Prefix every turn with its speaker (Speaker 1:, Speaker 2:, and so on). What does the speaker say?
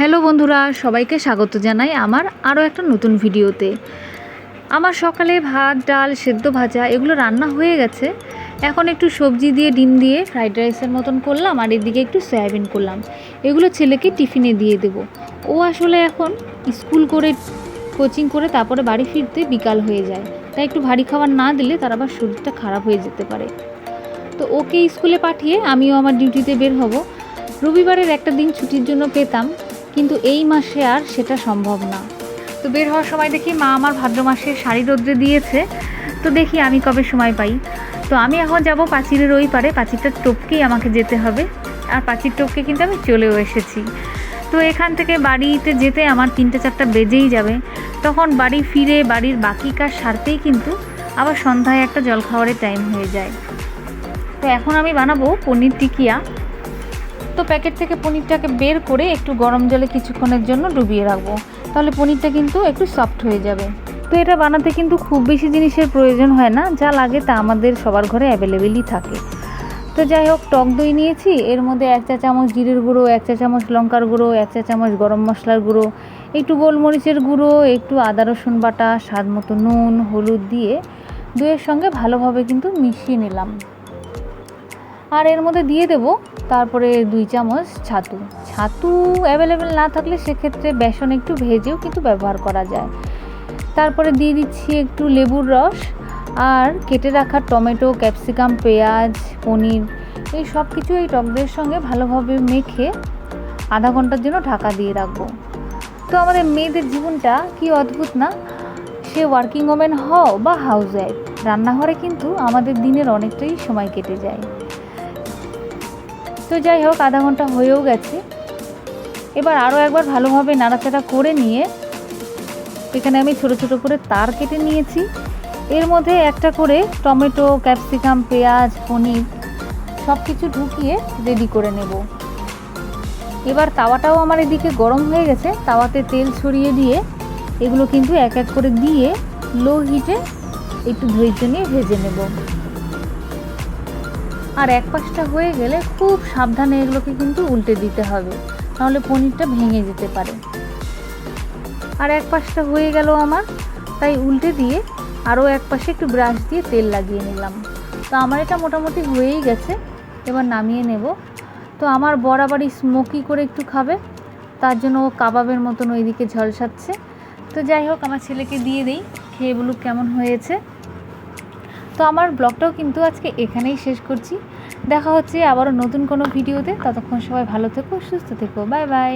Speaker 1: Hello বন্ধুরা, সবাইকে স্বাগত জানাই আমার আরও একটা নতুন ভিডিওতে। আমার সকালে ভাত, ডাল, সেদ্ধ ভাজা, এগুলো রান্না হয়ে গেছে। এখন একটু সবজি দিয়ে, ডিম দিয়ে ফ্রাইড রাইসের মতন করলাম আর এদিকে একটু সয়াবিন করলাম। এগুলো ছেলেকে টিফিনে দিয়ে দেবো। ও আসলে এখন স্কুল করে, কোচিং করে তারপরে বাড়ি ফিরতে বিকাল হয়ে যায়। তাই একটু ভারী খাবার না দিলে তার আবার শরীরটা খারাপ হয়ে যেতে পারে। তো ওকে স্কুলে পাঠিয়ে আমিও আমার ডিউটিতে বের হব। রবিবারের একটা দিন ছুটির জন্য পেতাম। কিন্তু এই মাসে আর সেটা সম্ভব না। তো বের হওয়ার সময় দেখি মা আমার ভাদ্র মাসে শাড়ি রোদ্রে দিয়েছে। তো দেখি আমি কবে সময় পাই। তো আমি এখন যাব পাঁচিরের ওই পারে পাঁচিরটা টপকেই আমাকে যেতে হবে। আর পাঁচির টপকে কিন্তু আমি চলেও এসেছি। তো এখান থেকে বাড়িতে যেতে আমার তিনটে চারটা বেজেই যাবে। তখন বাড়ি ফিরে বাড়ির বাকি কাজ সারতেই কিন্তু আবার সন্ধ্যায় একটা জলখাবারের টাইম হয়ে যায়। তো এখন আমি বানাবো পনির টিকিয়া। তো প্যাকেট থেকে পনিরটাকে বের করে একটু গরম জলে কিছুক্ষণের জন্য ডুবিয়ে রাখব। তাহলে পনিরটা কিন্তু একটু সফট হয়ে যাবে। তো এটা বানাতে কিন্তু খুব বেশি জিনিসের প্রয়োজন হয় না, যা লাগে তা আমাদের সবার ঘরে অ্যাভেলেবেলই থাকে। তো যাই হোক, টক দই নিয়েছি, এর মধ্যে এক চা চামচ জিরের গুঁড়ো, এক চা চামচ লঙ্কার গুঁড়ো, এক চা চামচ গরম মশলার গুঁড়ো, একটু গোলমরিচের গুঁড়ো, একটু আদা রসুন বাটা, স্বাদ মতো নুন, হলুদ দিয়ে দইয়ের সঙ্গে ভালোভাবে কিন্তু মিশিয়ে নিলাম। আর এর মধ্যে দিয়ে দেব তারপরে দুই চামচ ছাতু। ছাতু অ্যাভেলেবেল না থাকলে সেক্ষেত্রে বেসন একটু ভেজেও কিন্তু ব্যবহার করা যায়। তারপরে দিয়ে দিচ্ছি একটু লেবুর রস আর কেটে রাখা টমেটো, ক্যাপসিকাম, পেঁয়াজ, পনির এই সব কিছু এই টকদের সঙ্গে ভালোভাবে মেখে আধা ঘণ্টার জন্য ঢাকা দিয়ে রাখব। তো আমাদের মেয়েদের জীবনটা কি অদ্ভুত না? সে ওয়ার্কিং ওমেন হও বা হাউস ওয়াইফ রান্নাঘরে কিন্তু আমাদের দিনের অনেকটাই সময় কেটে যায়। তো যাই হোক, আধা ঘণ্টা হয়েও গেছে। এবার আরও একবার ভালোভাবে নাড়াচাড়া করে নিয়ে এখানে আমি ছোট ছোট করে তার কেটে নিয়েছি। এর মধ্যে একটা করে টমেটো, ক্যাপসিকাম, পেঁয়াজ, পনির সব কিছু ঢুকিয়ে রেডি করে নেব। এবার তাওয়াটাও আমার এদিকে গরম হয়ে গেছে। তাওয়াতে তেল ছড়িয়ে দিয়ে এগুলো কিন্তু এক এক করে দিয়ে লো হিটে একটু ধৈর্য নিয়ে ভেজে নেব। আর এক পাশটা হয়ে গেলে খুব সাবধানে এগুলোকে কিন্তু উল্টে দিতে হবে। নাহলে পনিরটা ভেঙে যেতে পারে। আর এক পাশটা হয়ে গেল আমার, তাই উল্টে দিয়ে আরও এক পাশে একটু ব্রাশ দিয়ে তেল লাগিয়ে নিলাম। তো আমার এটা মোটামুটি হয়েই গেছে, এবার নামিয়ে নেব। তো আমার বরাবরই স্মোকি করে একটু খাবে, তার জন্য ও কাবাবের মতন ওইদিকে ঝলসাচ্ছে। তো যাই হোক, আমার ছেলেকে দিয়ে দিই, খেয়ে বলুক কেমন হয়েছে। তো আমার ব্লগটাও কিন্তু আজকে এখানেই শেষ করছি। দেখা হচ্ছে আবারও নতুন কোনো ভিডিওতে। ততক্ষণ সবাই ভালো থেকো, সুস্থ থেকো। Bye bye.